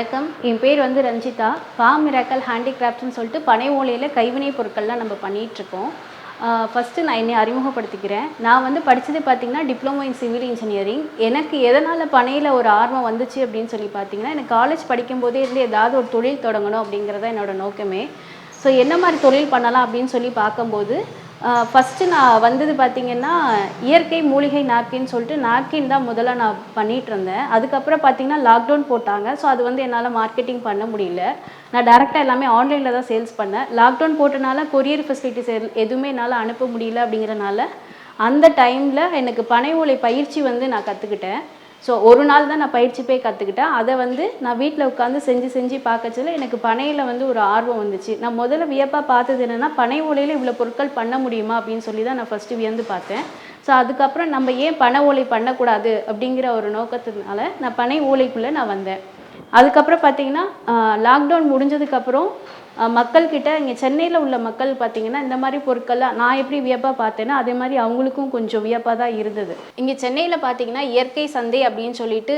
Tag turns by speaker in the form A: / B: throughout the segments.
A: வணக்கம். என் பேர் வந்து ரஞ்சிதா. பா மிராக்கல் ஹேண்டிகிராஃப்ட்னு சொல்லிட்டு பனை ஓலையில் கைவினை பொருட்கள்லாம் நம்ம பண்ணிகிட்ருக்கோம். ஃபஸ்ட்டு நான் என்னை அறிமுகப்படுத்திக்கிறேன். நான் வந்து படித்தது பார்த்திங்கன்னா டிப்ளமோ இன் சிவில் இன்ஜினியரிங். எனக்கு எதனால் பனையில் ஒரு ஆர்வம் வந்துச்சு அப்படின்னு சொல்லி பார்த்தீங்கன்னா எனக்கு காலேஜ் படிக்கும்போதே இருந்து ஏதாவது ஒரு தொழில் தொடங்கணும் அப்படிங்கிறது என்னோடய நோக்கமே. ஸோ என்ன மாதிரி தொழில் பண்ணலாம் அப்படின்னு சொல்லி பார்க்கும்போது ஃபஸ்ட்டு நான் வந்தது பார்த்திங்கன்னா இயற்கை மூலிகை நாப்கின் சொல்லிட்டு நாப்கின் தான் முதல்ல நான் பண்ணிகிட்டு இருந்தேன். அதுக்கப்புறம் பார்த்திங்கன்னா லாக்டவுன் போட்டாங்க. ஸோ அது வந்து என்னால் மார்க்கெட்டிங் பண்ண முடியல. நான் டேரெக்டாக எல்லாமே ஆன்லைனில் தான் சேல்ஸ் பண்ணேன். லாக்டவுன் போட்டனால கொரியர் ஃபெசிலிட்டிஸ் எதுவுமே என்னால் அனுப்ப முடியல அப்படிங்கிறனால அந்த டைமில் எனக்கு பனை ஓலை பயிற்சி வந்து நான் கற்றுக்கிட்டேன் ஸோ ஒரு நாள் தான் நான் பயிற்சி போய் கற்றுக்கிட்டேன் அதை வந்து நான் வீட்டில் உட்காந்து செஞ்சு செஞ்சு பார்க்கச்சில எனக்கு பனையில் வந்து ஒரு ஆர்வம் வந்துச்சு. நான் முதல்ல வியப்பாக பார்த்தது என்னென்னா பனை ஓலையில் இவ்வளோ பொருட்கள் பண்ண முடியுமா அப்படின்னு சொல்லி தான் நான் ஃபஸ்ட்டு வியந்து பார்த்தேன். ஸோ அதுக்கப்புறம் நம்ம ஏன் பனை ஓலை பண்ணக்கூடாது அப்படிங்கிற ஒரு நோக்கத்தினால நான் பனை ஓலைக்குள்ளே நான் வந்தேன். அதுக்கப்புறம் பார்த்தீங்கன்னா லாக்டவுன் முடிஞ்சதுக்கப்புறம் மக்கள்கிட்ட இங்கே சென்னையில் உள்ள மக்கள் பார்த்தீங்கன்னா இந்த மாதிரி பொருட்கள்லாம் நான் எப்படி வியப்பாக பார்த்தேன்னா அதே மாதிரி அவங்களுக்கும் கொஞ்சம் வியப்பாக தான் இருந்தது. இங்கே சென்னையில் பார்த்தீங்கன்னா இயற்கை சந்தை அப்படின்னு சொல்லிட்டு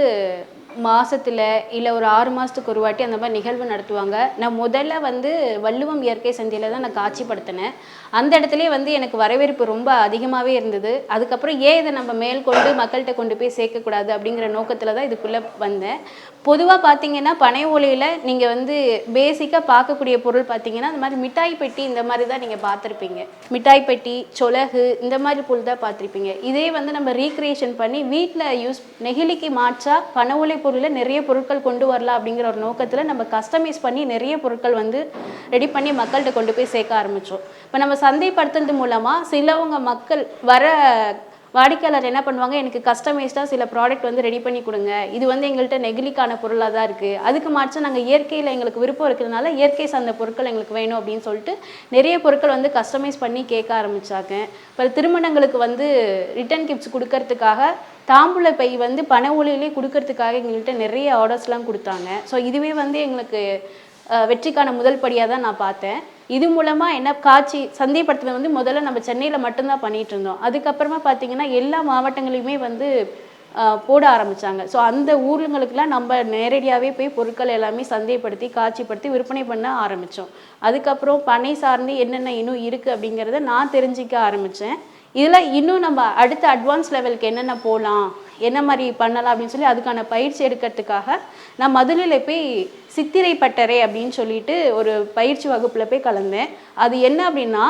A: மாதத்தில் இல்லை ஒரு ஆறு மாதத்துக்கு ஒரு வாட்டி அந்த மாதிரி நிகழ்வு நடத்துவாங்க. நான் முதல்ல வந்து வள்ளுவம் இயற்கை சந்தையில் தான் நான் காட்சிப்படுத்தினேன். அந்த இடத்துலேயே வந்து எனக்கு வரவேற்பு ரொம்ப அதிகமாகவே இருந்தது. அதுக்கப்புறம் ஏன் இதை நம்ம மேல் கொண்டு மக்கள்கிட்ட கொண்டு போய் சேர்க்கக்கூடாது அப்படிங்கிற நோக்கத்தில் தான் இதுக்குள்ளே வந்தேன். பொதுவாக பார்த்தீங்கன்னா பனை ஓலையில் நீங்கள் வந்து பேசிக்காக பார்க்கக்கூடிய பொருள் பார்த்தீங்கன்னா இந்த மாதிரி மிட்டாய் பெட்டி இந்த மாதிரி தான் நீங்கள் பார்த்துருப்பீங்க. மிட்டாய் பெட்டி சொலகு இந்த மாதிரி பொருள் தான் பார்த்துருப்பீங்க. இதே வந்து நம்ம ரீக்ரியேஷன் பண்ணி வீட்டில் யூஸ் நெகிழிக்கு மாற்றா பனை ஓலை பொருளில் நிறைய பொருட்கள் கொண்டு வரலாம் அப்படிங்கிற ஒரு நோக்கத்தில் நம்ம கஸ்டமைஸ் பண்ணி நிறைய பொருட்கள் வந்து ரெடி பண்ணி மக்கள்கிட்ட கொண்டு போய் சேர்க்க ஆரம்பித்தோம் இப்போ நம்ம சந்தைப்படுத்துறது மூலமாக சிலவங்க மக்கள் வர வாடிக்கையாளர் என்ன பண்ணுவாங்க? எனக்கு கஸ்டமைஸ்டாக சில ப்ராடக்ட் வந்து ரெடி பண்ணி கொடுங்க. இது வந்து எங்கள்கிட்ட நெகிழிக்கான பொருளாக தான் இருக்குது அதுக்கு மாற்றம் நாங்கள் இயற்கையில் எங்களுக்கு விருப்பம் இருக்கிறதுனால இயற்கை சார்ந்த பொருட்கள் எங்களுக்கு வேணும் அப்படின்னு சொல்லிட்டு நிறைய பொருட்கள் வந்து கஸ்டமைஸ் பண்ணி கேட்க ஆரம்பித்தாங்க இப்போ திருமணங்களுக்கு வந்து ரிட்டர்ன் கிஃப்ட்ஸ் கொடுக்கறதுக்காக தாம்பூல பை வந்து பண ஒளியிலே கொடுக்கறதுக்காக எங்கள்கிட்ட நிறைய ஆர்டர்ஸ்லாம் கொடுத்தாங்க. ஸோ இதுவே வந்து எங்களுக்கு வெற்றிக்கான முதல் படியாக தான் நான் பார்த்தேன். இது மூலமாக என்ன காட்சி சந்தைப்படுத்துறது வந்து முதல்ல நம்ம சென்னையில் மட்டும்தான் பண்ணிட்டு இருந்தோம். அதுக்கப்புறமா பார்த்தீங்கன்னா எல்லா மாவட்டங்களையுமே வந்து போட ஆரம்பிச்சாங்க. ஸோ அந்த ஊருங்களுக்கெல்லாம் நம்ம நேரடியாகவே போய் பொருட்கள் எல்லாமே சந்தைப்படுத்தி காட்சிப்படுத்தி விற்பனை பண்ண ஆரம்பித்தோம் அதுக்கப்புறம் பனை சார்ந்து என்னென்ன இன்னும் இருக்குது அப்படிங்கிறத நான் தெரிஞ்சிக்க ஆரம்பித்தேன் இதில் இன்னும் நம்ம அடுத்த அட்வான்ஸ் லெவலுக்கு என்னென்ன போகலாம் என்ன மாதிரி பண்ணலாம் அப்படின்னு சொல்லி அதுக்கான பயிற்சி எடுக்கிறதுக்காக நான் மதுரையில் போய் சித்திரை பட்டறை அப்படின்னு சொல்லிட்டு ஒரு பயிற்சி வகுப்பில் போய் கலந்தேன். அது என்ன அப்படின்னா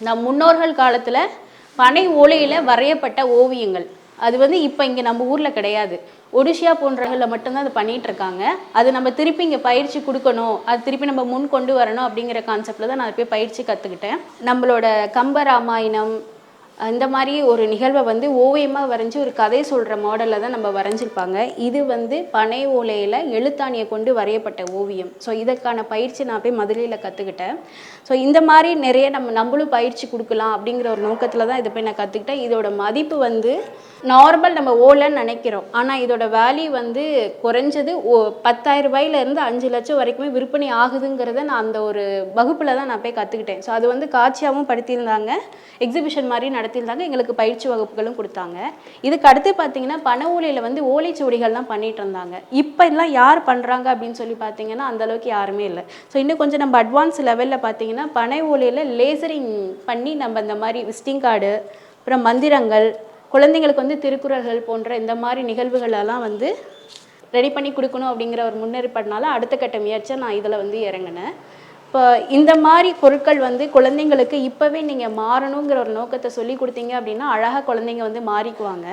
A: நம் முன்னோர்கள் காலத்தில் பனை ஓலையில் வரையப்பட்ட ஓவியங்கள். அது வந்து இப்போ இங்கே நம்ம ஊரில் கிடையாது. ஒடிஷியா போன்றவங்களில் மட்டும்தான் அது பண்ணிகிட்டு இருக்காங்க அது நம்ம திருப்பி இங்கே பயிற்சி கொடுக்கணும். அது திருப்பி நம்ம முன் கொண்டு வரணும் அப்படிங்கிற கான்செப்டில் தான் நான் போய் பயிற்சி கற்றுக்கிட்டேன் நம்மளோட கம்ப ராமாயணம் இந்த மாதிரி ஒரு நிகழ்வை வந்து ஓவியமாக வரைஞ்சி ஒரு கதை சொல்கிற மாடலில் தான் நம்ம வரைஞ்சிருப்பாங்க. இது வந்து பனை ஓலையில் எழுத்தாணியை கொண்டு வரையப்பட்ட ஓவியம். ஸோ இதற்கான பயிற்சி நான் போய் மதுரையில் கற்றுக்கிட்டேன் ஸோ இந்த மாதிரி நிறைய நம்ம நம்மளும் பயிற்சி கொடுக்கலாம் அப்படிங்கிற ஒரு நோக்கத்தில் தான் இதை போய் நான் கற்றுக்கிட்டேன் இதோட மதிப்பு வந்து நார்மல் நம்ம ஓலைன்னு நினைக்கிறோம். ஆனால் இதோட வேல்யூ வந்து குறைஞ்சது ஓ பத்தாயிரம் ரூபாயிலேருந்து அஞ்சு லட்சம் வரைக்குமே விற்பனை ஆகுதுங்கிறத நான் அந்த ஒரு வகுப்பில் தான் நான் போய் கற்றுக்கிட்டேன் ஸோ அது வந்து காட்சியாகவும் படுத்தியிருந்தாங்க. எக்ஸிபிஷன் மாதிரி நடத்தியிருந்தாங்க எங்களுக்கு பயிற்சி வகுப்புகளும் கொடுத்தாங்க. இதுக்கு அடுத்து பார்த்தீங்கன்னா பனை ஓலையில் வந்து ஓலைச்சுவடிகள்லாம் பண்ணிட்டு இருந்தாங்க. இப்போ எல்லாம் யார் பண்ணுறாங்க அப்படின்னு சொல்லி பார்த்தீங்கன்னா அந்தளவுக்கு யாருமே இல்லை. ஸோ இன்னும் கொஞ்சம் நம்ம அட்வான்ஸ் லெவலில் பார்த்தீங்கன்னா பனை ஓலையில் லேசரிங் பண்ணி நம்ம இந்த மாதிரி விசிட்டிங் கார்டு அப்புறம் மந்திரங்கள் குழந்தைங்களுக்கு வந்து திருக்குறள்கள் போன்ற இந்த மாதிரி நிகழ்வுகளெல்லாம் வந்து ரெடி பண்ணி கொடுக்கணும் அப்படிங்கிற ஒரு முன்னேற்பாடுனால அடுத்த கட்ட முயற்சியாக நான் இதில் வந்து இறங்கினேன். இப்போ இந்த மாதிரி பொருட்கள் வந்து குழந்தைங்களுக்கு இப்போவே நீங்கள் மாறணுங்கிற ஒரு நோக்கத்தை சொல்லி கொடுத்தீங்க அப்படின்னா அழகாக குழந்தைங்க வந்து மாறிக்குவாங்க.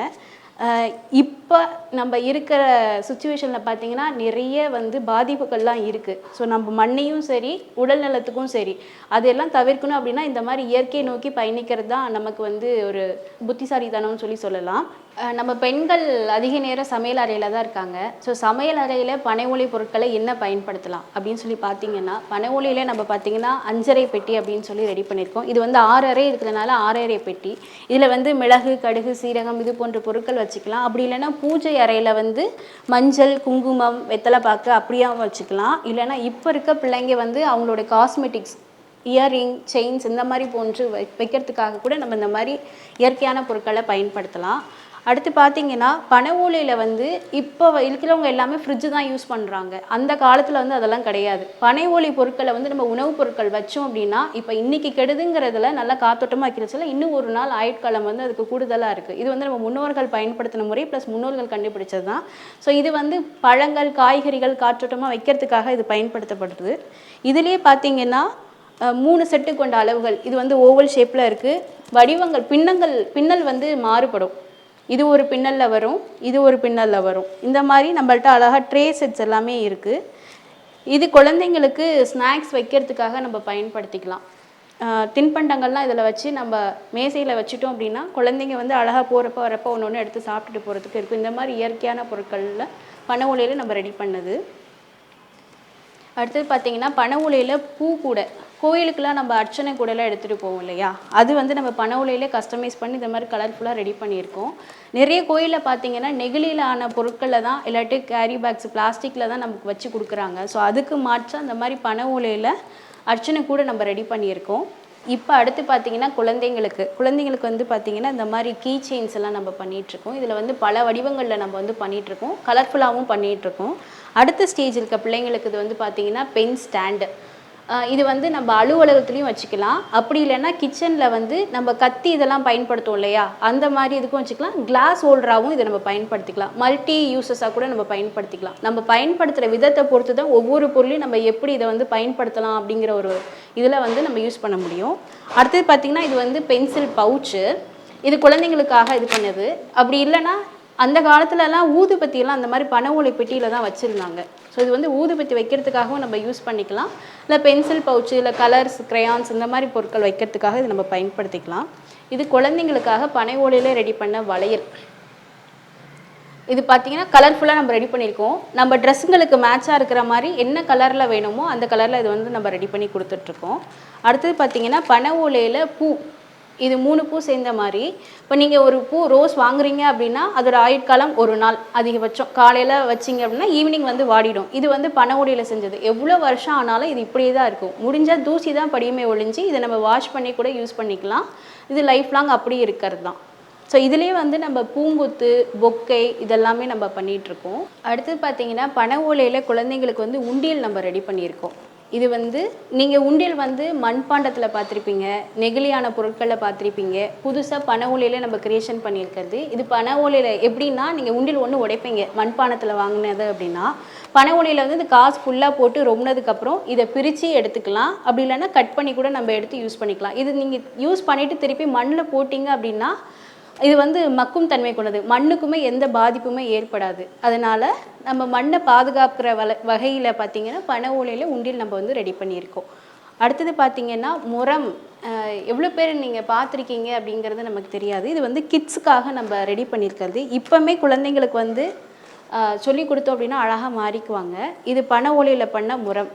A: இப்போ நம்ம இருக்கிற சுச்சுவேஷனில் பார்த்தீங்கன்னா நிறைய வந்து பாதிப்புகள்லாம் இருக்குது ஸோ நம்ம மண்ணையும் சரி உடல் நலத்துக்கும் சரி அதெல்லாம் தவிர்க்கணும் அப்படின்னா இந்த மாதிரி இயற்கையை நோக்கி பயணிக்கிறது தான் நமக்கு வந்து ஒரு புத்திசாலித்தனம்னு சொல்லி சொல்லலாம். நம்ம பெண்கள் அதிக நேரம் சமையல் அறையில் தான் இருக்காங்க. ஸோ சமையல் அறையில் பனை ஒளி பொருட்களை என்ன பயன்படுத்தலாம் அப்படின்னு சொல்லி பார்த்தீங்கன்னா பனை ஒளியில் நம்ம பார்த்தீங்கன்னா அஞ்சரை பெட்டி அப்படின்னு சொல்லி ரெடி பண்ணியிருக்கோம். இது வந்து ஆறு அறை இருக்கிறதுனால ஆறரை பெட்டி. இதில் வந்து மிளகு கடுகு சீரகம் இது போன்ற பொருட்கள் வச்சுக்கலாம். அப்படி இல்லைன்னா பூஜை அறையில் வந்து மஞ்சள் குங்குமம் வெத்தலை பாக்கு அப்படியாகவும் வச்சுக்கலாம். இல்லைன்னா இப்போ இருக்க பிள்ளைங்க வந்து அவங்களோட காஸ்மெட்டிக்ஸ் இயரிங் செயின்ஸ் இந்த மாதிரி போன்று வை வைக்கிறதுக்காக கூட நம்ம இந்த மாதிரி இயற்கையான பொருட்களை பயன்படுத்தலாம். அடுத்து பார்த்தீங்கன்னா பனை ஓலையில் வந்து இப்போ இருக்கிறவங்க எல்லாமே ஃப்ரிட்ஜு தான் யூஸ் பண்ணுறாங்க அந்த காலத்தில் வந்து அதெல்லாம் கிடையாது. பனை ஓலை பொருட்களை வந்து நம்ம உணவுப் பொருட்கள் வச்சோம் அப்படின்னா இப்போ இன்னைக்கு கெடுதுங்கிறதுல நல்லா காத்தோட்டமாக வைக்கிறச்சுல இன்னும் ஒரு நாள் ஆயுட்காலம் வந்து அதுக்கு கூடுதலாக இருக்குது இது வந்து நம்ம முன்னோர்கள் பயன்படுத்தின முறை ப்ளஸ் முன்னோர்கள் கண்டுபிடிச்சது தான். ஸோ இது வந்து பழங்கள் காய்கறிகள் காற்றோட்டமாக வைக்கிறதுக்காக இது பயன்படுத்தப்படுது. இதுலேயே பார்த்தீங்கன்னா மூணு செட்டு கொண்ட அளவுகள். இது வந்து ஓவல் ஷேப்பில் இருக்குது வடிவங்கள் பின்னங்கள் பின்னல் வந்து மாறுபடும். இது ஒரு பின்னலில் வரும் இது ஒரு பின்னலில் வரும். இந்த மாதிரி நம்மள்ட்ட அழகாக ட்ரே செட்ஸ் எல்லாமே இருக்குது இது குழந்தைங்களுக்கு ஸ்நாக்ஸ் வைக்கிறதுக்காக நம்ம பயன்படுத்திக்கலாம். தின்பண்டங்கள்லாம் இதில் வச்சு நம்ம மேசையில் வச்சுட்டோம் அப்படின்னா குழந்தைங்க வந்து அழகாக போகிறப்ப வரப்போ ஒன்று ஒன்று எடுத்து சாப்பிட்டுட்டு போகிறதுக்கு இருக்கும். இந்த மாதிரி இயற்கையான பொருட்களில் பனை ஓலையில் நம்ம ரெடி பண்ணது. அடுத்தது பார்த்தீங்கன்னா பனை ஓலையில் பூ கூடை. கோயிலுக்கெல்லாம் நம்ம அர்ச்சனை கூடலாம் எடுத்துகிட்டு போவோம் இல்லையா? அது வந்து நம்ம பனை உலையிலே கஸ்டமைஸ் பண்ணி இந்த மாதிரி கலர்ஃபுல்லாக ரெடி பண்ணியிருக்கோம். நிறைய கோயிலில் பார்த்தீங்கன்னா நெகிழியில் ஆன பொருட்களில் தான் இல்லாட்டி கேரி பேக்ஸ் பிளாஸ்டிக்கில் தான் நமக்கு வச்சு கொடுக்குறாங்க. ஸோ அதுக்கு மாற்றம் அந்த மாதிரி பனை உலையில் அர்ச்சனை கூட நம்ம ரெடி பண்ணியிருக்கோம். இப்போ அடுத்து பார்த்தீங்கன்னா குழந்தைங்களுக்கு குழந்தைங்களுக்கு வந்து பார்த்தீங்கன்னா இந்த மாதிரி கீ செயின்ஸ் எல்லாம் நம்ம பண்ணிகிட்ருக்கோம் இதில் வந்து பல வடிவங்களில் நம்ம வந்து பண்ணிகிட்ருக்கோம் கலர்ஃபுல்லாகவும் பண்ணிகிட்ருக்கோம் அடுத்த ஸ்டேஜ் இருக்க பிள்ளைங்களுக்கு இது வந்து பார்த்தீங்கன்னா பென் ஸ்டாண்டு இது வந்து நம்ம அலுவலகத்துலேயும் வச்சுக்கலாம். அப்படி இல்லைன்னா கிச்சனில் வந்து நம்ம கத்தி இதெல்லாம் பயன்படுத்துவோம் இல்லையா? அந்த மாதிரி இதுக்கும் வச்சுக்கலாம். கிளாஸ் ஹோல்டராகவும் இதை நம்ம பயன்படுத்திக்கலாம். மல்டி யூசஸாக கூட நம்ம பயன்படுத்திக்கலாம். நம்ம பயன்படுத்துகிற விதத்தை பொறுத்து தான் ஒவ்வொரு பொருளையும் நம்ம எப்படி இதை வந்து பயன்படுத்தலாம் அப்படிங்கிற ஒரு இதில் வந்து நம்ம யூஸ் பண்ண முடியும். அடுத்தது பார்த்திங்கன்னா இது வந்து பென்சில் பவுச்சு இது குழந்தைங்களுக்காக இது பண்ணுது. அப்படி இல்லைன்னா அந்த காலத்துலலாம் ஊதுபத்தியெல்லாம் அந்த மாதிரி பனை ஓலை பெட்டியில் தான் வச்சுருந்தாங்க. ஸோ இது வந்து ஊதுபத்தி வைக்கிறதுக்காகவும் நம்ம யூஸ் பண்ணிக்கலாம். இல்லை பென்சில் பவுச்சு இல்லை கலர்ஸ் க்ரையான்ஸ் இந்த மாதிரி பொருட்கள் வைக்கிறதுக்காக இது நம்ம பயன்படுத்திக்கலாம். இது குழந்தைங்களுக்காக பனை ஓலையில் ரெடி பண்ண வளையல். இது பார்த்தீங்கன்னா கலர்ஃபுல்லாக நம்ம ரெடி பண்ணியிருக்கோம் நம்ம ட்ரெஸ்ஸுங்களுக்கு மேட்சாக இருக்கிற மாதிரி என்ன கலரில் வேணுமோ அந்த கலரில் இது வந்து நம்ம ரெடி பண்ணி கொடுத்துட்ருக்கோம் அடுத்தது பார்த்தீங்கன்னா பனை ஓலையில் பூ. இது மூணு பூ சேர்ந்த மாதிரி. இப்போ நீங்கள் ஒரு பூ ரோஸ் வாங்குறீங்க அப்படின்னா அதோட ஆயுட்காலம் ஒரு நாள் அதிகபட்சம். காலையில் வச்சிங்க அப்படின்னா ஈவினிங் வந்து வாடிடும். இது வந்து பனை ஓலையில் செஞ்சது. எவ்வளோ வருஷம் ஆனாலும் இது இப்படியே தான் இருக்கும். முடிஞ்சால் தூசி தான் படியுமே ஒழிஞ்சு இதை நம்ம வாஷ் பண்ணி கூட யூஸ் பண்ணிக்கலாம். இது லைஃப் லாங் அப்படியே இருக்கிறது தான் ஸோ இதுலேயே வந்து நம்ம பூங்குத்து பொக்கை இதெல்லாமே நம்ம பண்ணிகிட்ருக்கோம் அடுத்தது பார்த்தீங்கன்னா பனை ஓலையில் குழந்தைங்களுக்கு வந்து உண்டியல் நம்ம ரெடி பண்ணியிருக்கோம். இது வந்து நீங்கள் உண்டியல் வந்து மண்பாண்டத்தில் பார்த்துருப்பீங்க நெகிழியான பொருட்களில் பார்த்துருப்பீங்க. புதுசாக பனை ஓலையில் நம்ம கிரியேஷன் பண்ணியிருக்கிறது. இது பனை ஓலையில் எப்படின்னா நீங்கள் உண்டியல் ஒன்று உடைப்பீங்க மண்பாண்டத்தில் வாங்கினது அப்படின்னா. பனை ஓலையில் வந்து இந்த காசு ஃபுல்லாக போட்டு ரொம்பினதுக்கப்புறம் இதை பிரித்து எடுத்துக்கலாம். அப்படி இல்லைன்னா கட் பண்ணி கூட நம்ம எடுத்து யூஸ் பண்ணிக்கலாம். இது நீங்கள் யூஸ் பண்ணிவிட்டு திருப்பி மண்ணில் போட்டிங்க அப்படின்னா இது வந்து மக்கும் தன்மை கொண்டது. மண்ணுக்குமே எந்த பாதிப்புமே ஏற்படாது. அதனால் நம்ம மண்ணை பாதுகாக்கிற வல வகையில் பார்த்திங்கன்னா பனை ஓலையில் உண்டியல் நம்ம வந்து ரெடி பண்ணியிருக்கோம். அடுத்தது பார்த்திங்கன்னா முரம் எவ்வளோ பேர் நீங்கள் பார்த்துருக்கீங்க அப்படிங்கிறது நமக்கு தெரியாது. இது வந்து கிட்ஸுக்காக நம்ம ரெடி பண்ணியிருக்கிறது. இப்போமே குழந்தைங்களுக்கு வந்து சொல்லி கொடுத்தோம் அப்படின்னா அழகாக மாறிக்குவாங்க. இது பனை ஓலையில் பண்ண முரம்.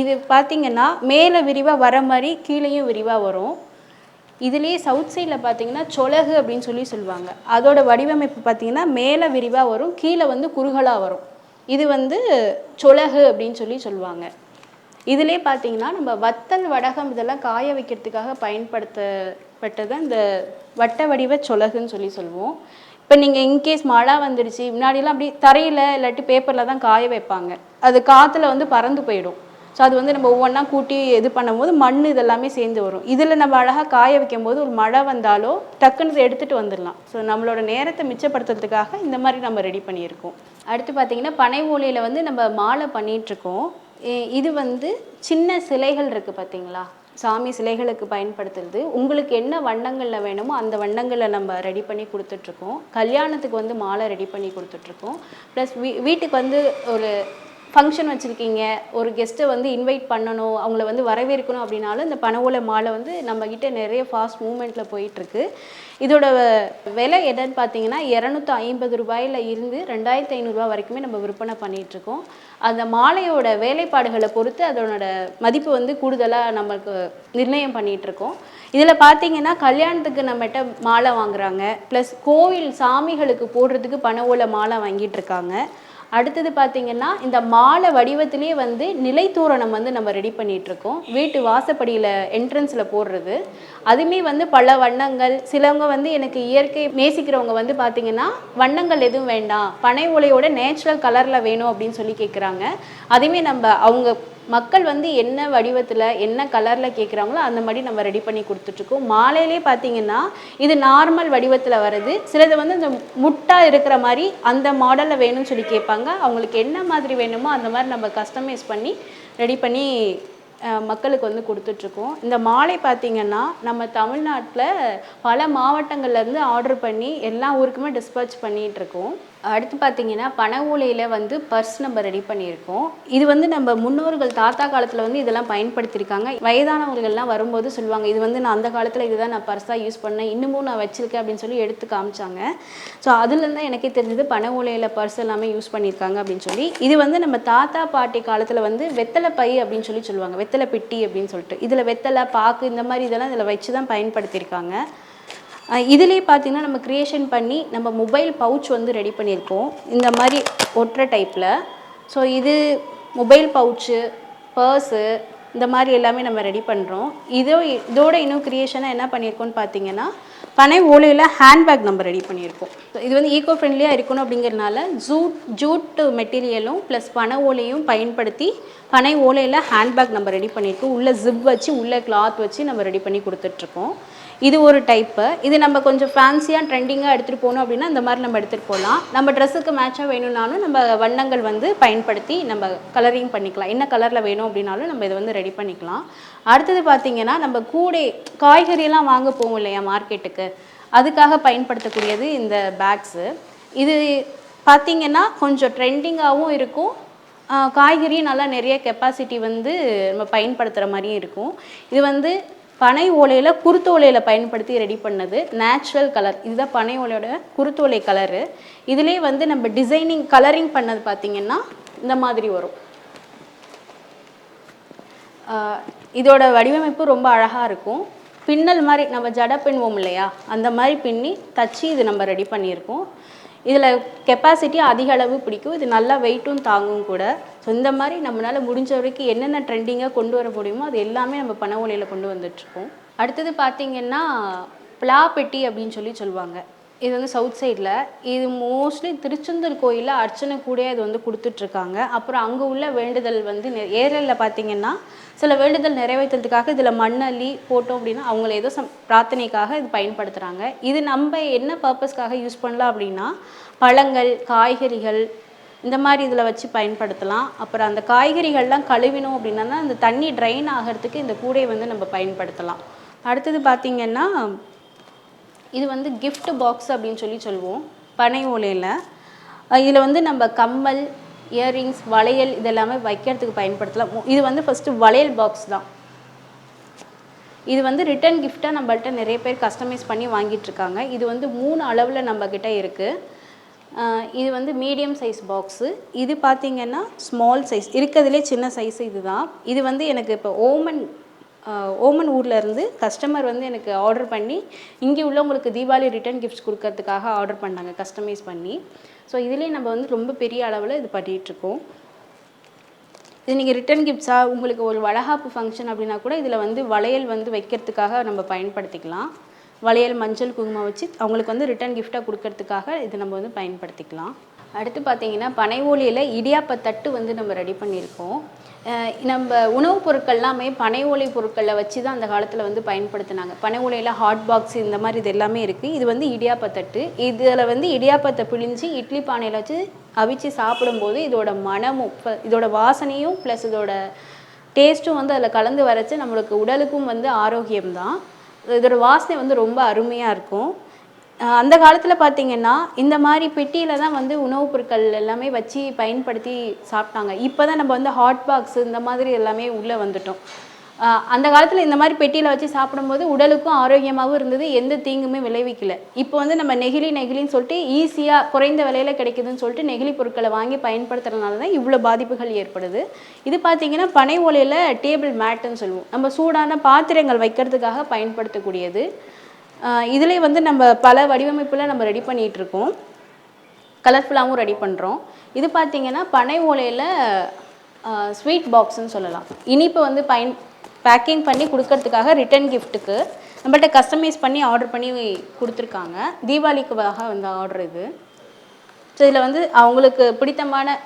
A: இது பார்த்திங்கன்னா மேலே விரிவாக வர மாதிரி கீழேயும் விரிவாக வரும். இதுலேயே சவுத் சைடில் பார்த்தீங்கன்னா சொலகு அப்படின்னு சொல்லி சொல்லுவாங்க. அதோட வடிவமைப்பு பார்த்தீங்கன்னா மேலே விரிவாக வரும் கீழே வந்து குறுகலாக வரும். இது வந்து சொலகு அப்படின்னு சொல்லி சொல்லுவாங்க. இதிலே பார்த்தீங்கன்னா நம்ம வத்தல் வடகம் இதெல்லாம் காய வைக்கிறதுக்காக பயன்படுத்தப்பட்டது இந்த வட்ட வடிவ சொலகுன்னு சொல்லி சொல்லுவோம். இப்போ நீங்கள் இன்கேஸ் மழை வந்துடுச்சு முன்னாடிலாம் அப்படி தரையில் இல்லாட்டி பேப்பரில் தான் காய வைப்பாங்க. அது காற்றுல வந்து பறந்து போயிடும். ஸோ அது வந்து நம்ம ஒவ்வொன்றா கூட்டி இது பண்ணும்போது மண் இதெல்லாமே சேர்ந்து வரும். இதில் நம்ம அழகாக காய வைக்கும் போது ஒரு மழை வந்தாலோ டக்குன்னு எடுத்துகிட்டு வந்துடலாம். ஸோ நம்மளோட நேரத்தை மிச்சப்படுத்துறதுக்காக இந்த மாதிரி நம்ம ரெடி பண்ணியிருக்கோம். அடுத்து பார்த்தீங்கன்னா பனை ஓலையில் வந்து நம்ம மாலை பண்ணிகிட்ருக்கோம் இது வந்து சின்ன சிலைகள் இருக்குது பார்த்தீங்களா? சாமி சிலைகளுக்கு பயன்படுத்துறது. உங்களுக்கு என்ன வண்ணங்களில் வேணுமோ அந்த வண்ணங்களில் நம்ம ரெடி பண்ணி கொடுத்துட்ருக்கோம் கல்யாணத்துக்கு வந்து மாலை ரெடி பண்ணி கொடுத்துட்ருக்கோம் ப்ளஸ் வீ வீட்டுக்கு வந்து ஒரு ஃபங்க்ஷன் வச்சுருக்கீங்க ஒரு கெஸ்ட்டை வந்து இன்வைட் பண்ணணும் அவங்கள வந்து வரவேற்கணும் அப்படின்னாலும் இந்த பனவோலை மாலை வந்து நம்மக்கிட்ட நிறைய ஃபாஸ்ட் மூமெண்ட்டில் போயிட்டுருக்கு. இதோட விலை என்னன்னு பார்த்தீங்கன்னா இரநூத்தி ஐம்பது ரூபாயில் இருந்து ரெண்டாயிரத்தி ஐநூறுரூவா வரைக்குமே நம்ம விற்பனை பண்ணிகிட்ருக்கோம் அந்த மாலையோட வேலைப்பாடுகளை பொறுத்து அதனோட மதிப்பு வந்து கூடுதலாக நமக்கு நிர்ணயம் பண்ணிகிட்ருக்கோம் இதில் பார்த்தீங்கன்னா கல்யாணத்துக்கு நம்மகிட்ட மாலை வாங்குறாங்க. ப்ளஸ் கோவில் சாமிகளுக்கு போடுறதுக்கு பனை ஓலை மாலை வாங்கிட்டு இருக்காங்க அடுத்தது பார்த்தீங்கன்னா இந்த மாலை வடிவத்திலே வந்து நிலைத்தூரணம் வந்து நம்ம ரெடி பண்ணிகிட்ருக்கோம் வீட்டு வாசப்படியில் என்ட்ரன்ஸில் போடுறது. அதுவுமே வந்து பல வண்ணங்கள். சிலவங்க வந்து எனக்கு இயற்கை நேசிக்கிறவங்க வந்து பார்த்தீங்கன்னா வண்ணங்கள் எதுவும் வேண்டாம். பனை ஓலையோட நேச்சுரல் கலரில் வேணும் அப்படின்னு சொல்லி கேட்குறாங்க அதுவுமே நம்ம அவங்க மக்கள் வந்து என்ன வடிவத்தில் என்ன கலரில் கேட்குறாங்களோ அந்த மாதிரி நம்ம ரெடி பண்ணி கொடுத்துட்ருக்கோம். மாலையிலே பார்த்தீங்கன்னா இது நார்மல் வடிவத்தில் வருது சிலது வந்து இந்த முட்டா இருக்கிற மாதிரி அந்த மாடலில் வேணும்னு சொல்லி கேட்பாங்க. அவங்களுக்கு என்ன மாதிரி வேணுமோ அந்த மாதிரி நம்ம கஸ்டமைஸ் பண்ணி ரெடி பண்ணி மக்களுக்கு வந்து கொடுத்துட்ருக்கோம். இந்த மாலை பார்த்திங்கன்னா நம்ம தமிழ்நாட்டில் பல மாவட்டங்கள்லேருந்து ஆர்டர் பண்ணி எல்லா ஊருக்குமே டிஸ்பேச் பண்ணிகிட்ருக்கோம் அடுத்து பார்த்தீங்கன்னா பனை ஓலையில் வந்து பர்ஸ் நம்ம ரெடி பண்ணியிருக்கோம். இது வந்து நம்ம முன்னோர்கள் தாத்தா காலத்தில் வந்து இதெல்லாம் பயன்படுத்தியிருக்காங்க. வயதானவர்கள்லாம் வரும்போது சொல்லுவாங்க இது வந்து நான் அந்த காலத்தில் இதுதான் நான் பர்ஸாக யூஸ் பண்ணேன் இன்னமும் நான் வச்சிருக்கேன் அப்படின்னு சொல்லி எடுத்து காமிச்சாங்க. ஸோ அதுலேருந்து தான் எனக்கே தெரிஞ்சது பனை ஓலையில் பர்ஸ் எல்லாமே யூஸ் பண்ணியிருக்காங்க அப்படின்னு சொல்லி. இது வந்து நம்ம தாத்தா பாட்டி காலத்தில் வந்து வெத்தலை பை அப்படின்னு சொல்லி சொல்லுவாங்க வெத்தலை பெட்டி அப்படின்னு சொல்லிட்டு. இதில் வெத்தலை பாக்கு இந்த மாதிரி இதெல்லாம் இதில் வச்சு தான் பயன்படுத்தியிருக்காங்க. இதிலே பார்த்திங்கன்னா பார்த்தீங்கன்னா நம்ம க்ரியேஷன் பண்ணி நம்ம மொபைல் பவுச் வந்து ரெடி பண்ணியிருக்கோம். இந்த மாதிரி ஒற்றை டைப்பில் ஸோ இது மொபைல் பவுச்சு பர்ஸு இந்த மாதிரி எல்லாமே நம்ம ரெடி பண்ணுறோம் இதோ இதோட இன்னும் க்ரியேஷனாக என்ன பண்ணியிருக்கோம்னு பார்த்தீங்கன்னா பனை ஓலையில் ஹேண்ட்பேக் நம்ம ரெடி பண்ணியிருக்கோம். இது வந்து ஈகோ ஃப்ரெண்ட்லியாக இருக்கணும் அப்படிங்கிறனால ஜூட் ஜூட் மெட்டீரியலும் ப்ளஸ் பனை ஓலையும் பயன்படுத்தி பனை ஓலையில் ஹேண்ட்பேக் நம்ம ரெடி பண்ணியிருக்கோம் உள்ளே ஜிப் வச்சு உள்ளே கிளாத் வச்சு நம்ம ரெடி பண்ணி கொடுத்துட்ருக்கோம் இது ஒரு டைப்பு இது நம்ம கொஞ்சம் ஃபேன்சியாக ட்ரெண்டிங்காக எடுத்துகிட்டு போகணும் அப்படின்னா இந்த மாதிரி நம்ம எடுத்துகிட்டு போகலாம் நம்ம ட்ரெஸ்ஸுக்கு மேட்சாக வேணும்னாலும் நம்ம வண்ணங்கள் வந்து பயன்படுத்தி நம்ம கலரிங் பண்ணிக்கலாம். என்ன கலரில் வேணும் அப்படின்னாலும் நம்ம இதை வந்து ரெடி பண்ணிக்கலாம். அடுத்தது பார்த்திங்கன்னா நம்ம கூடை காய்கறியெல்லாம் வாங்க போவோம் இல்லையா மார்க்கெட்டுக்கு அதுக்காக பயன்படுத்தக்கூடியது இந்த பேக்ஸு இது பார்த்திங்கன்னா கொஞ்சம் ட்ரெண்டிங்காகவும் இருக்கும். காய்கறியும் நல்லா நிறைய கெப்பாசிட்டி வந்து நம்ம பயன்படுத்துகிற மாதிரியும் இருக்கும். இது வந்து பனை ஓலையில் குருத்து ஓலையில் பயன்படுத்தி ரெடி பண்ணது நேச்சுரல் கலர் இதுதான் பனை ஓலையோட குருத்து ஓலை கலரு இதிலே வந்து நம்ம டிசைனிங் கலரிங் பண்ணது பார்த்திங்கன்னா இந்த மாதிரி வரும். இதோட வடிவமைப்பு ரொம்ப அழகாக இருக்கும். பின்னல் மாதிரி நம்ம ஜடை பின்னுவோம் இல்லையா? அந்த மாதிரி பின்னி தச்சு இது நம்ம ரெடி பண்ணியிருக்கோம். இதில் கெப்பாசிட்டி அதிக அளவு பிடிக்கும். இது நல்லா வெயிட்டும் தாங்கும் கூட. ஸோ இந்த மாதிரி நம்மளால் முடிஞ்ச வரைக்கும் என்னென்ன ட்ரெண்டிங்காக கொண்டு வர முடியுமோ அது எல்லாமே நம்ம பனை ஓலையில் கொண்டு வந்துட்ருக்கோம் அடுத்தது பார்த்திங்கன்னா பிளா பெட்டி அப்படின்னு சொல்லி சொல்லுவாங்க. இது வந்து சவுத் சைடில் இது மோஸ்ட்லி திருச்செந்தூர் கோயிலில் அர்ச்சனை கூட இது வந்து கொடுத்துட்ருக்காங்க. அப்புறம் அங்கே உள்ள வேண்டுதல் வந்து ஏரலில் பார்த்தீங்கன்னா சில வேண்டுதல் நிறைவேற்றுறதுக்காக இதில் மண்ணள்ளி போட்டோம் அப்படின்னா அவங்கள ஏதோ சம் பிரார்த்தனைக்காக இது பயன்படுத்துகிறாங்க இது நம்ம என்ன பர்பஸ்க்காக யூஸ் பண்ணலாம் அப்படின்னா பழங்கள் காய்கறிகள் இந்த மாதிரி இதில் வச்சு பயன்படுத்தலாம். அப்புறம் அந்த காய்கறிகள்லாம் கழுவினோம் அப்படின்னா அந்த தண்ணி ட்ரைன் ஆகிறதுக்கு இந்த கூடையை வந்து நம்ம பயன்படுத்தலாம். அடுத்தது பார்த்திங்கன்னா இது வந்து கிஃப்ட் பாக்ஸ் அப்படின்னு சொல்லி சொல்லுவோம். பனை ஓலையில். இதில் வந்து நம்ம கம்மல் இயரிங்ஸ் வளையல் இதெல்லாமே வைக்கிறதுக்கு பயன்படுத்தலாம். இது வந்து ஃபஸ்ட்டு வளையல் பாக்ஸ் தான். இது வந்து ரிட்டன் கிஃப்டாக நம்மள்கிட்ட நிறைய பேர் கஸ்டமைஸ் பண்ணி வாங்கிட்டுருக்காங்க இது வந்து மூணு அளவில் நம்மக்கிட்ட இருக்குது இது வந்து மீடியம் சைஸ் பாக்ஸு இது பார்த்திங்கன்னா ஸ்மால் சைஸ் இருக்கிறதுலே சின்ன சைஸ் இதுதான் இது வந்து எனக்கு இப்போ ஓமன் ஓமன் ஊரில் இருந்து கஸ்டமர் வந்து எனக்கு ஆர்டர் பண்ணி இங்கே உள்ளவங்களுக்கு தீபாவளி ரிட்டர்ன் கிஃப்ட்ஸ் கொடுக்கறதுக்காக ஆர்டர் பண்ணாங்க கஸ்டமைஸ் பண்ணி. ஸோ இதுலேயே நம்ம வந்து ரொம்ப பெரிய அளவில் இது பண்ணிகிட்ருக்கோம் இது நீங்கள் ரிட்டர்ன் கிஃப்ட்ஸாக உங்களுக்கு ஒரு வளகாப்பு ஃபங்க்ஷன் அப்படின்னா கூட இதில் வந்து வளையல் வந்து வைக்கிறதுக்காக நம்ம பயன்படுத்திக்கலாம். வளையல் மஞ்சள் குங்குமம் வச்சு அவங்களுக்கு வந்து ரிட்டர்ன் கிஃப்டாக கொடுக்கறதுக்காக இது நம்ம வந்து பயன்படுத்திக்கலாம். அடுத்து பார்த்தீங்கன்னா பனை ஓலியில் இடியாப்ப தட்டு வந்து நம்ம ரெடி பண்ணியிருக்கோம். நம்ம உணவுப் பொருட்கள் எல்லாமே பனை ஓலை பொருட்களில் வச்சு தான் அந்த காலத்தில் வந்து பயன்படுத்தினாங்க. பனை ஓலையில் ஹாட் பாக்ஸ் இந்த மாதிரி இது எல்லாமே இருக்குது இது வந்து இடியாப்பத்தட்டு இதில் வந்து இடியாப்பத்தை பிழிஞ்சு இட்லி பானையில் வச்சு அவிச்சு சாப்பிடும்போது இதோட மனமும் இதோட வாசனையும் ப்ளஸ் இதோட டேஸ்ட்டும் வந்து அதில் கலந்து வரைச்சி நம்மளுக்கு உடலுக்கும் வந்து ஆரோக்கியம்தான். இதோட வாசனை வந்து ரொம்ப அருமையாக இருக்கும். அந்த காலத்தில் பார்த்தீங்கன்னா இந்த மாதிரி பெட்டியில் தான் வந்து உணவுப் பொருட்கள் எல்லாமே வச்சு பயன்படுத்தி சாப்பிட்டாங்க. இப்போ தான் நம்ம வந்து ஹாட் பாக்ஸ் இந்த மாதிரி எல்லாமே உள்ளே வந்துட்டோம். அந்த காலத்தில் இந்த மாதிரி பெட்டியில் வச்சு சாப்பிடும்போது உடலுக்கும் ஆரோக்கியமாகவும் இருந்தது எந்த தீங்குமே விளைவிக்கல. இப்போ வந்து நம்ம நெகிழி நெகிழின்னு சொல்லிட்டு ஈஸியாக குறைந்த விலையில் கிடைக்குதுன்னு சொல்லிட்டு நெகிழி பொருட்களை வாங்கி பயன்படுத்துறதுனால தான் இவ்வளோ பாதிப்புகள் ஏற்படுது. இது பார்த்தீங்கன்னா பனை ஓலையில் டேபிள் மேட்டுன்னு சொல்லுவோம். நம்ம சூடான பாத்திரங்கள் வைக்கிறதுக்காக பயன்படுத்தக்கூடியது. இதிலே வந்து நம்ம பல வடிவமைப்பில் நம்ம ரெடி பண்ணிகிட்டு இருக்கோம் கலர்ஃபுல்லாகவும் ரெடி பண்ணுறோம் இது பார்த்திங்கன்னா பனை ஓலையில் ஸ்வீட் பாக்ஸ்ன்னு சொல்லலாம். இனிப்பு வந்து பயன் பேக்கிங் பண்ணி கொடுக்கறதுக்காக ரிட்டர்ன் கிஃப்ட்டுக்கு நம்மள்ட்ட கஸ்டமைஸ் பண்ணி ஆர்டர் பண்ணி கொடுத்துருக்காங்க. தீபாவளிக்குவாக வந்து ஆர்டர் இது. ஸோ இதில் வந்து அவங்களுக்கு பிடித்தமான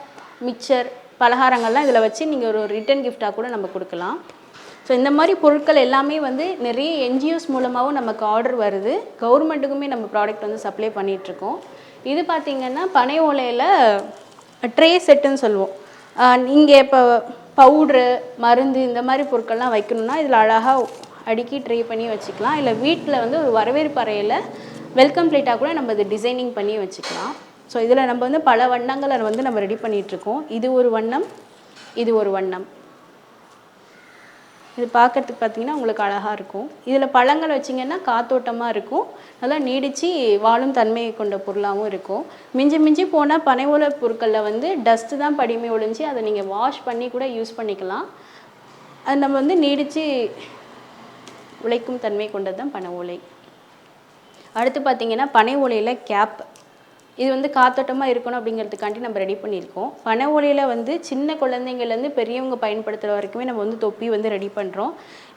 A: மிக்சர் பலகாரங்கள்லாம் இதில் வச்சு நீங்கள் ஒரு ரிட்டர்ன் கிஃப்டாக கூட நம்ம கொடுக்கலாம். ஸோ இந்த மாதிரி பொருட்கள் எல்லாமே வந்து நிறைய என்ஜிஓஸ் மூலமாகவும் நமக்கு ஆர்டர் வருது. கவர்மெண்ட்டுக்குமே நம்ம ப்ராடக்ட் வந்து சப்ளை பண்ணிகிட்ருக்கோம் இது பார்த்திங்கன்னா பனை ஓலையில் ட்ரே செட்டுன்னு சொல்லுவோம். நீங்கள் இப்போ பவுட்ரு மருந்து இந்த மாதிரி பொருட்கள்லாம் வைக்கணும்னா இதில் அழகாக அடுக்கி ட்ரை பண்ணி வச்சுக்கலாம். இல்லை வீட்டில் வந்து ஒரு வரவேற்பு அறையில் வெல்கம் பிளேட்டாக கூட நம்ம இது டிசைனிங் பண்ணி வச்சுக்கலாம். ஸோ இதில் நம்ம வந்து பல வண்ணங்களை வந்து நம்ம ரெடி பண்ணிகிட்ருக்கோம் இது ஒரு வண்ணம் இது ஒரு வண்ணம். இது பார்க்கறதுக்கு பார்த்தீங்கன்னா உங்களுக்கு அழகாக இருக்கும். இதில் பழங்கள் வச்சிங்கன்னா காத்தோட்டமாக இருக்கும். நல்லா நீடித்து வாழும் தன்மையை கொண்ட பொருளாகவும் இருக்கும். மிஞ்சி மிஞ்சி போனால் பனை ஓலை பொருட்களில் வந்து டஸ்ட்டு தான் படிமை ஒழிஞ்சு அதை நீங்கள் வாஷ் பண்ணி கூட யூஸ் பண்ணிக்கலாம். அது நம்ம வந்து நீடித்து உழைக்கும் தன்மை கொண்டது தான் பனை ஓலை. அடுத்து பார்த்தீங்கன்னா பனை ஓலையில் கேப் இது வந்து காத்தோட்டமாக இருக்கணும் அப்படிங்கிறதுக்காண்டி நம்ம ரெடி பண்ணியிருக்கோம். பனை ஓலையில் வந்து சின்ன குழந்தைங்கள்லேருந்து பெரியவங்க பயன்படுத்துகிற வரைக்குமே நம்ம வந்து தொப்பி வந்து ரெடி பண்ணுறோம்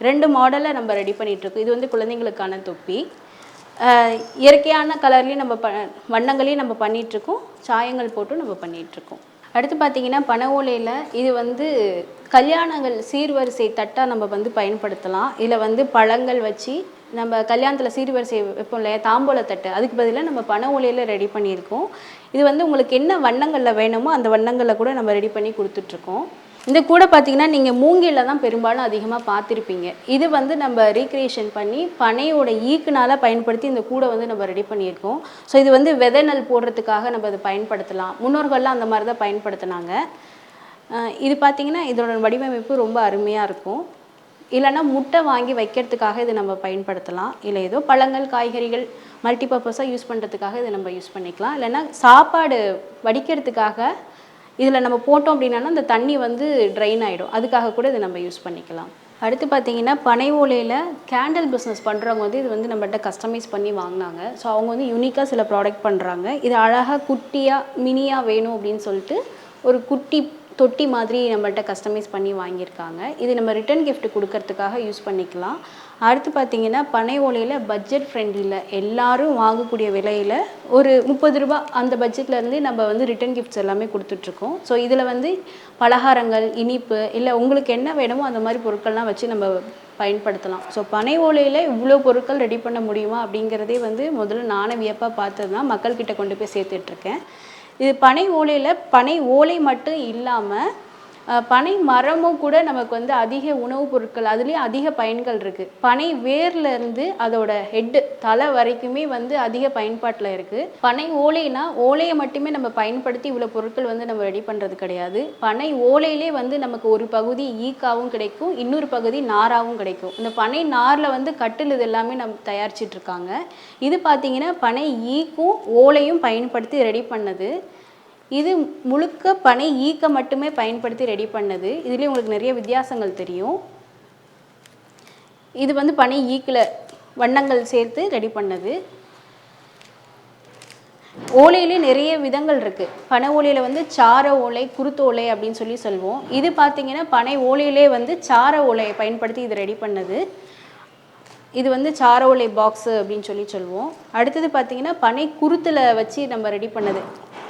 A: ரெண்டு மாடலை நம்ம ரெடி பண்ணிகிட்ருக்கோம் இது வந்து குழந்தைங்களுக்கான தொப்பி. இயற்கையான கலர்லேயும் நம்ம ப வண்ணங்களையும் நம்ம பண்ணிகிட்ருக்கோம் சாயங்கள் போட்டும் நம்ம பண்ணிகிட்ருக்கோம் அடுத்து பார்த்திங்கன்னா பனை ஓலையில் இது வந்து கல்யாணங்கள் சீர்வரிசை தட்டாக நம்ம வந்து பயன்படுத்தலாம். இதில் வந்து பழங்கள் வச்சு நம்ம கல்யாணத்தில் சீர்வரிசை வைப்போம் இல்லையா? தாம்பூலத்தட்டு அதுக்கு பதிலாக நம்ம பனை ஓலையில் ரெடி பண்ணியிருக்கோம். இது வந்து உங்களுக்கு என்ன வண்ணங்களில் வேணுமோ அந்த வண்ணங்களில் கூட நம்ம ரெடி பண்ணி கொடுத்துட்ருக்கோம். இந்த கூடை பார்த்தீங்கன்னா நீங்கள் மூங்கிலில் தான் பெரும்பாலும் அதிகமாக பார்த்துருப்பீங்க. இது வந்து நம்ம ரீக்ரியேஷன் பண்ணி பனையோட ஈக்குனால் பயன்படுத்தி இந்த கூடை வந்து நம்ம ரெடி பண்ணியிருக்கோம். ஸோ இது வந்து விதை நெல் போடுறதுக்காக நம்ம அதை பயன்படுத்தலாம். முன்னோர்கள்லாம் அந்த மாதிரி தான் பயன்படுத்தினாங்க. இது பார்த்தீங்கன்னா இதோட வடிவமைப்பு ரொம்ப அருமையாக இருக்கும். இல்லைன்னா முட்டை வாங்கி வைக்கிறதுக்காக இதை நம்ம பயன்படுத்தலாம். இல்லை ஏதோ பழங்கள் காய்கறிகள் மல்டிபர்பஸாக யூஸ் பண்ணுறதுக்காக இதை நம்ம யூஸ் பண்ணிக்கலாம். இல்லைன்னா சாப்பாடு வடிக்கிறதுக்காக இதில் நம்ம போட்டோம் அப்படின்னா அந்த தண்ணி வந்து ட்ரைன் ஆகிடும் அதுக்காக கூட இதை நம்ம யூஸ் பண்ணிக்கலாம். அடுத்து பார்த்தீங்கன்னா பனை ஓலையில் கேண்டில் பிஸ்னஸ் பண்ணுறவங்க வந்து இது வந்து நம்மகிட்ட கஸ்டமைஸ் பண்ணி வாங்கினாங்க. ஸோ அவங்க வந்து யூனிக்காக சில ப்ராடக்ட் பண்ணுறாங்க இது அழகாக குட்டியாக மினியாக வேணும் அப்படின்னு சொல்லிட்டு ஒரு குட்டி தொட்டி மாதிரி நம்மள்ட்ட கஸ்டமைஸ் பண்ணி வாங்கியிருக்காங்க. இது நம்ம ரிட்டர்ன் கிஃப்ட் கொடுக்கறதுக்காக யூஸ் பண்ணிக்கலாம். அடுத்து பார்த்தீங்கன்னா பனை ஓலையில் பட்ஜெட் ஃப்ரெண்ட்லியில் எல்லாரும் வாங்கக்கூடிய விலையில் ஒரு முப்பது ரூபா அந்த பட்ஜெட்லேருந்து நம்ம வந்து ரிட்டர்ன் கிஃப்ட்ஸ் எல்லாமே கொடுத்துட்ருக்கோம். ஸோ இதில் வந்து பலகாரங்கள் இனிப்பு இல்லை உங்களுக்கு என்ன வேணுமோ அந்த மாதிரி பொருட்கள்லாம் வச்சு நம்ம பயன்படுத்தலாம். ஸோ பனை ஓலையில் இவ்வளோ பொருட்கள் ரெடி பண்ண முடியுமா அப்படிங்கிறதே வந்து முதல்ல நானே வியப்பாக பார்த்தது தான் மக்கள்கிட்ட கொண்டு போய் சேர்த்துட்ருக்கேன். இது பனை ஓலையில் பனை ஓலை மட்டும் இல்லாமல் பனை மரமும் கூட நமக்கு வந்து அதிக உணவுப் பொருட்கள் அதுலேயும் அதிக பயன்கள் இருக்குது பனை வேர்லேருந்து அதோட ஹெட்டு தலை வரைக்குமே வந்து அதிக பயன்பாட்டில் இருக்குது பனை ஓலைனா ஓலையை மட்டுமே நம்ம பயன்படுத்தி இவ்வளோ பொருட்கள் வந்து நம்ம ரெடி பண்ணுறது கிடையாது. பனை ஓலையிலே வந்து நமக்கு ஒரு பகுதி ஈக்காவும் கிடைக்கும் இன்னொரு பகுதி நாராகவும் கிடைக்கும். இந்த பனை நாரில் வந்து கட்டில் இது எல்லாமே நம்ம தயாரிச்சிட்ருக்காங்க இது பார்த்திங்கன்னா பனை ஈக்கும் ஓலையும் பயன்படுத்தி ரெடி பண்ணது. இது முழுக்க பனை ஈக்க மட்டுமே பயன்படுத்தி ரெடி பண்ணது. இதுலேயே உங்களுக்கு நிறைய வித்தியாசங்கள் தெரியும். இது வந்து பனை ஈக்கில் வண்ணங்கள் சேர்த்து ரெடி பண்ணது. ஓலையிலே நிறைய விதங்கள் இருக்குது பனை ஓலையில் வந்து சார ஓலை குருத்து ஓலை அப்படின்னு சொல்லி சொல்லுவோம். இது பார்த்திங்கன்னா பனை ஓலையிலே வந்து சார ஓலையை பயன்படுத்தி இது ரெடி பண்ணது. இது வந்து சாரோலை பாக்ஸு அப்படின்னு சொல்லி சொல்லுவோம். அடுத்தது பார்த்தீங்கன்னா பனை குருத்தில் வச்சு நம்ம ரெடி பண்ணது.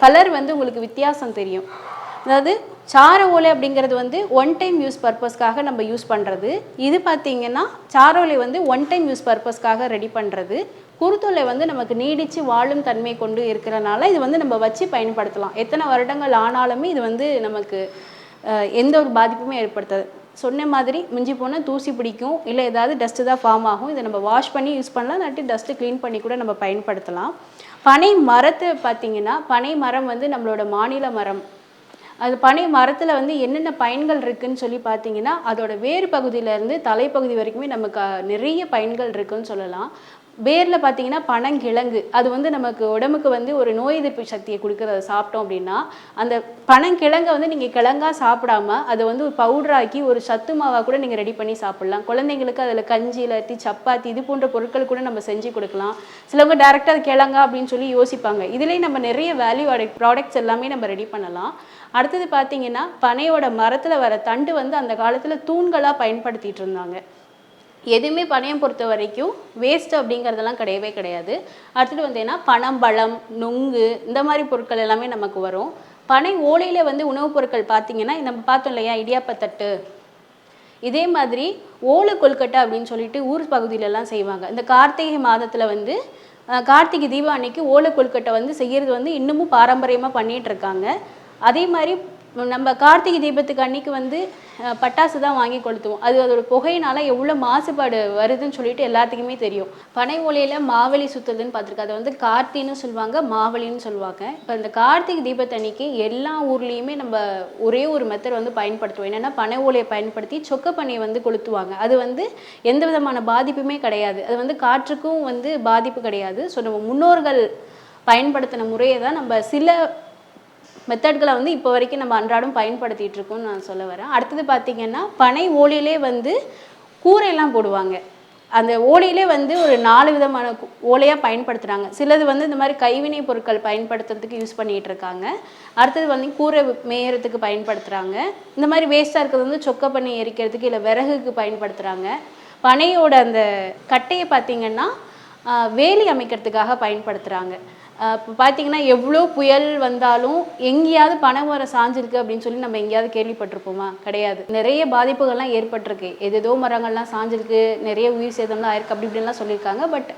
A: கலர் வந்து உங்களுக்கு வித்தியாசம் தெரியும். அதாவது சார ஓலை அப்படிங்கிறது வந்து ஒன் டைம் யூஸ் பர்பஸ்க்காக நம்ம யூஸ் பண்ணுறது இது பார்த்தீங்கன்னா சார ஓலை வந்து ஒன் டைம் யூஸ் பர்பஸ்க்காக ரெடி பண்ணுறது குருத்தோலை வந்து நமக்கு நீடித்து வாழும் தன்மை கொண்டு இருக்கிறனால இது வந்து நம்ம வச்சு பயன்படுத்தலாம். எத்தனை வருடங்கள் ஆனாலுமே இது வந்து நமக்கு எந்த ஒரு பாதிப்புமே ஏற்படுத்தாது. சொன்ன மாதிரி மிஞ்சி போனால் தூசி பிடிக்கும் இல்லை ஏதாவது டஸ்ட்டு தான் ஃபார்ம் ஆகும். இதை நம்ம வாஷ் பண்ணி யூஸ் பண்ணலாம். இல்லாட்டி டஸ்ட்டு க்ளீன் பண்ணி கூட நம்ம பயன்படுத்தலாம். பனை மரத்தை பார்த்தீங்கன்னா பனை மரம் வந்து நம்மளோட மாநில மரம். அது பனை மரத்தில் வந்து என்னென்ன பயன்கள் இருக்குன்னு சொல்லி பார்த்தீங்கன்னா அதோட வேறு பகுதியிலேருந்து தலைப்பகுதி வரைக்குமே நமக்கு நிறைய பயன்கள் இருக்குன்னு சொல்லலாம். வேரில் பார்த்தீங்கன்னா பனங்கிழங்கு. அது வந்து நமக்கு உடம்புக்கு வந்து ஒரு நோய் எதிர்ப்பு சக்தியை கொடுக்குறத சாப்பிட்டோம் அப்படின்னா அந்த பனங்கிழங்கை வந்து நீங்கள் கிழங்கா சாப்பிடாம அதை வந்து ஒரு பவுடராக்கி ஒரு சத்து மாவாக கூட நீங்கள் ரெடி பண்ணி சாப்பிட்லாம். குழந்தைங்களுக்கு அதில் கஞ்சி இல்லாட்டி சப்பாத்தி இது போன்ற பொருட்கள் கூட நம்ம செஞ்சு கொடுக்கலாம். சிலவங்க டேரெக்டாக அது கிழங்கா அப்படின்னு சொல்லி யோசிப்பாங்க. இதுலேயே நம்ம நிறைய வேல்யூ ஆடட் ப்ராடக்ட்ஸ் எல்லாமே நம்ம ரெடி பண்ணலாம். அடுத்தது பார்த்தீங்கன்னா பனையோட மரத்தில் வர தண்டு வந்து அந்த காலத்தில் தூண்களாக பயன்படுத்திட்டு இருந்தாங்க. எதுவுமே பனையம் பொறுத்த வரைக்கும் வேஸ்ட் அப்படிங்கிறதெல்லாம் கிடையவே கிடையாது. அடுத்தது வந்தீங்கன்னா பனம்பழம் நுங்கு இந்த மாதிரி பொருட்கள் எல்லாமே நமக்கு வரும். பனை ஓலையில் வந்து உணவுப் பொருட்கள் பார்த்தீங்கன்னா நம்ம பார்த்தோம் இல்லையா? இடியாப்பத்தட்டு இதே மாதிரி ஓலை கொல்கட்டை அப்படின்னு சொல்லிட்டு ஊர் பகுதியிலலாம் செய்வாங்க. இந்த கார்த்திகை மாதத்தில் வந்து கார்த்திகை தீபம் அன்னைக்கு ஓலை கொல்கட்டை வந்து செய்கிறது வந்து இன்னமும் பாரம்பரியமாக பண்ணிகிட்டு இருக்காங்க. அதே மாதிரி நம்ம கார்த்திகை தீபத்துக்கு அன்னைக்கு வந்து பட்டாசு தான் வாங்கி கொளுத்துவோம். அது அதோட புகையினால எவ்வளோ மாசுபாடு வருதுன்னு சொல்லிட்டு எல்லாத்துக்குமே தெரியும். பனை ஓலையில் மாவலி சுத்துறதுன்னு பார்த்துருக்கு அதை வந்து கார்த்தின்னு சொல்லுவாங்க மாவலின்னு சொல்லுவாங்க. இப்போ இந்த கார்த்திகை தீபத்தன்னைக்கு எல்லா ஊர்லேயுமே நம்ம ஒரே ஒரு மெத்தட் வந்து பயன்படுத்துவோம். என்னென்னா பனை ஓலையை பயன்படுத்தி சொக்க பனையை வந்து கொளுத்துவாங்க. அது வந்து எந்த விதமான பாதிப்புமே கிடையாது. அது வந்து காற்றுக்கும் வந்து பாதிப்பு கிடையாது. ஸோ நம்ம முன்னோர்கள் பயன்படுத்தின முறையை தான் நம்ம சில மெத்தட்களை வந்து இப்போ வரைக்கும் நம்ம அன்றாடம் பயன்படுத்திட்டு இருக்கோம்னு நான் சொல்ல வரேன். அடுத்தது பார்த்தீங்கன்னா பனை ஓலையிலே வந்து கூரையெல்லாம் போடுவாங்க. அந்த ஓலையிலே வந்து ஒரு நாலு விதமான ஓலையாக பயன்படுத்துகிறாங்க சிலது வந்து இந்த மாதிரி கைவினை பொருட்கள் பயன்படுத்துறதுக்கு யூஸ் பண்ணிகிட்டு இருக்காங்க. அடுத்தது வந்து கூரை மேயறதுக்கு பயன்படுத்துகிறாங்க இந்த மாதிரி வேஸ்ட்டாக இருக்கிறது வந்து சொக்க பண்ணி எரிக்கிறதுக்கு இல்லை விறகுக்கு பயன்படுத்துகிறாங்க பனையோட அந்த கட்டையை பார்த்தீங்கன்னா வேலி அமைக்கிறதுக்காக பயன்படுத்துகிறாங்க இப்போ பார்த்தீங்கன்னா எவ்வளோ புயல் வந்தாலும் எங்கேயாவது பனை மரம் சாஞ்சிருக்கு அப்படின்னு சொல்லி நம்ம எங்கேயாவது கேள்விப்பட்டிருப்போமா? கிடையாது. நிறைய பாதிப்புகள்லாம் ஏற்பட்டிருக்கு. எதேதோ மரங்கள்லாம் சாஞ்சிருக்கு நிறைய உயிர் சேதம்லாம் ஆயிருக்கு அப்படி இப்படின்லாம் சொல்லியிருக்காங்க. பட்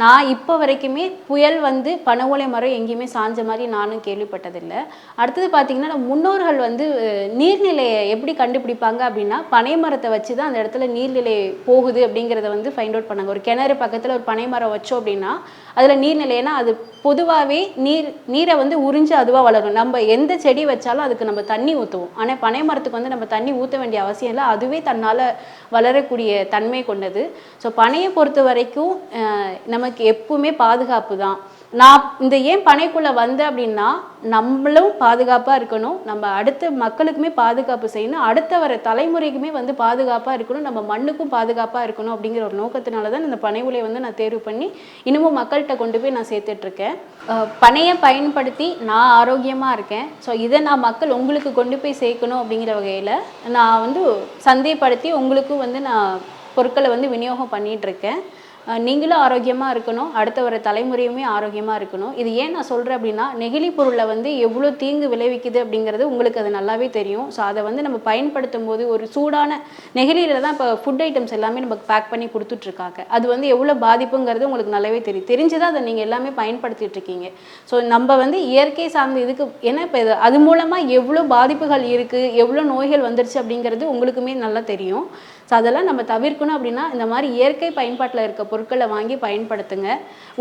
A: நான் இப்போ வரைக்குமே புயல் வந்து பனை ஓலை மரம் எங்கேயுமே சாஞ்ச மாதிரி நானும் கேள்விப்பட்டதில்லை. அடுத்தது பார்த்திங்கன்னா நம்ம முன்னோர்கள் வந்து நீர்நிலையை எப்படி கண்டுபிடிப்பாங்க அப்படின்னா பனை மரத்தை வச்சு தான் அந்த இடத்துல நீர்நிலை போகுது அப்படிங்கிறத வந்து ஃபைண்ட் அவுட் பண்ணாங்க. ஒரு கிணறு பக்கத்தில் ஒரு பனை மரம் வச்சோம் அப்படின்னா அதில் நீர்நிலைன்னா அது பொதுவாகவே நீர் நீரை வந்து உறிஞ்சு அதுவாக வளரும். நம்ம எந்த செடி வச்சாலும் அதுக்கு நம்ம தண்ணி ஊற்றுவோம் ஆனால் பனை மரத்துக்கு வந்து நம்ம தண்ணி ஊற்ற வேண்டிய அவசியம் இல்லை. அதுவே தன்னால் வளரக்கூடிய தன்மை கொண்டது. ஸோ பனையை பொறுத்த வரைக்கும் நமக்கு எப்பவுமே பாதுகாப்பு தான். நான் இந்த ஏன் பனைக்குள்ளே வந்தேன் அப்படின்னா நம்மளும் பாதுகாப்பாக இருக்கணும். நம்ம அடுத்த மக்களுக்குமே பாதுகாப்பு செய்யணும். அடுத்த வர தலைமுறைக்குமே வந்து பாதுகாப்பாக இருக்கணும். நம்ம மண்ணுக்கும் பாதுகாப்பாக இருக்கணும் அப்படிங்கிற ஒரு நோக்கத்தினால தான் இந்த பனை உலையை வந்து நான் தேர்வு பண்ணி இன்னமும் மக்கள்கிட்ட கொண்டு போய் நான் சேர்த்துட்ருக்கேன். பனையை பயன்படுத்தி நான் ஆரோக்கியமாக இருக்கேன். ஸோ இதை நான் மக்கள் உங்களுக்கு கொண்டு போய் சேர்க்கணும் அப்படிங்கிற வகையில் நான் வந்து சந்தைப்படுத்தி உங்களுக்கும் வந்து நான் பொருட்களை வந்து விநியோகம் பண்ணிகிட்ருக்கேன் நீங்களும் ஆரோக்கியமாக இருக்கணும் அடுத்த வர தலைமுறையுமே ஆரோக்கியமாக இருக்கணும். இது ஏன் நான் சொல்கிறேன் அப்படின்னா நெகிழி பொருளை வந்து எவ்வளோ தீங்கு விளைவிக்குது அப்படிங்கிறது உங்களுக்கு அது நல்லாவே தெரியும். ஸோ அதை வந்து நம்ம பயன்படுத்தும் போது ஒரு சூடான நெகிழியில் தான் இப்போ ஃபுட் ஐட்டம்ஸ் எல்லாமே நமக்கு பேக் பண்ணி கொடுத்துட்ருக்காங்க அது வந்து எவ்வளோ பாதிப்புங்கிறது உங்களுக்கு நல்லாவே தெரியும். தெரிஞ்சு தான் அதை நீங்கள் எல்லாமே பயன்படுத்திட்டு இருக்கீங்க. ஸோ நம்ம வந்து இயற்கை சார்ந்த இதுக்கு ஏன்னா இப்போ இது அது மூலமாக எவ்வளோ பாதிப்புகள் இருக்குது எவ்வளோ நோய்கள் வந்துருச்சு அப்படிங்கிறது உங்களுக்குமே நல்லா தெரியும். ஸோ அதெல்லாம் நம்ம தவிர்க்கணும் அப்படின்னா இந்த மாதிரி இயற்கை பயன்பாட்டில் இருக்க பொருட்களை வாங்கி பயன்படுத்துங்க.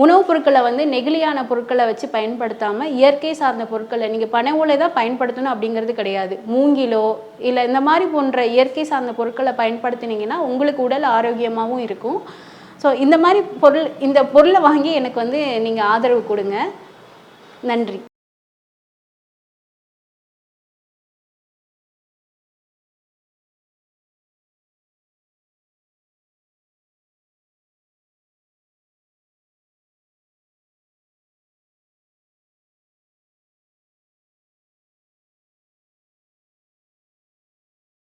A: உணவுப் பொருட்களை வந்து நெகிழியான பொருட்களை வச்சு பயன்படுத்தாமல் இயற்கை சார்ந்த பொருட்களை நீங்கள் பனை ஓலை தான் பயன்படுத்தணும் அப்படிங்கிறது கிடையாது. மூங்கிலோ இல்லை இந்த மாதிரி போன்ற இயற்கை சார்ந்த பொருட்களை பயன்படுத்தினீங்கன்னா உங்களுக்கு உடல் ஆரோக்கியமாகவும் இருக்கும். ஸோ இந்த மாதிரி பொருள் இந்த பொருளை வாங்கி எனக்கு வந்து நீங்கள் ஆதரவு கொடுங்க. நன்றி.